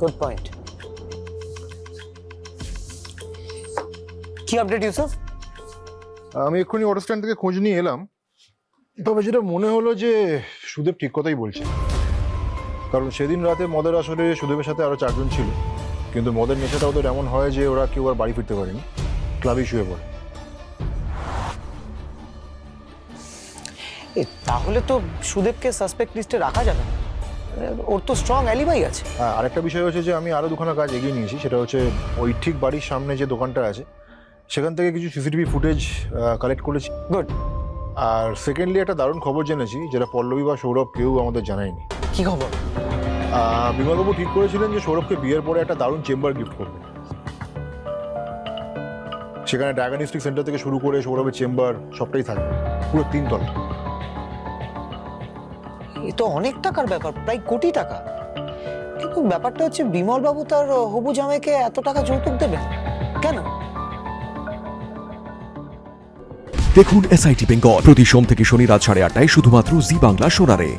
Good point কি update Yusuf আমি এক্ষুনি অটো স্ট্যান্ড থেকে খোঁজ নিয়ে এলাম। তবে যেটা মনে হলো যে সুদেব ঠিক কথাই বলছে। কারণ সেদিন রাতে মদের আসরে সুদেবের সাথে আরও চারজন ছিল। কিন্তু মদের নেশাটা ওদের এমন হয় যে ওরা কেউ আর বাড়ি ফিরতে পারেনি। ক্লাবেই শুয়ে পড়ে। তাহলে তো সুদেবকে সাসপেক্ট লিস্টে রাখা যাবে না। ওর তো স্ট্রং অ্যালিবাই আছে। হ্যাঁ আরেকটা বিষয় হচ্ছে যে আমি আরও দুখানা কাজ এগিয়ে নিয়েছি সেটা হচ্ছে ওই ঠিক বাড়ির সামনে যে দোকানটা আছে সেখান থেকে কিছু সিসিটিভি ফুটেজ কালেক্ট করেছি। গুড আর সেকেন্ডলি একটা দারুণ খবর জেনেছি যেটা পল্লবী বা সৌরভ কেউ আমাদের জানায়নি। কি খবর? বিমলবাবু ঠিক করেছিলেন যে সৌরভকে বিয়ের পরে একটা দারুণ চেম্বার গিফট করবে। সেখানে ডায়াগনস্টিক সেন্টার থেকে শুরু করে সৌরভের চেম্বার সবটাই থাকবে পুরো তিনতলা। এ তো অনেক টাকার ব্যাপার, প্রায় কোটি টাকা। কিন্তু ব্যাপারটা হচ্ছে বিমল বাবু তার হবু জামাইকে এত টাকা যৌতুক দেবেন? কেন? দেখুন এসআইটি বেঙ্গল প্রতি সোম থেকে শনি রাত সাড়ে আটটায় শুধুমাত্র জি বাংলা সোনারে।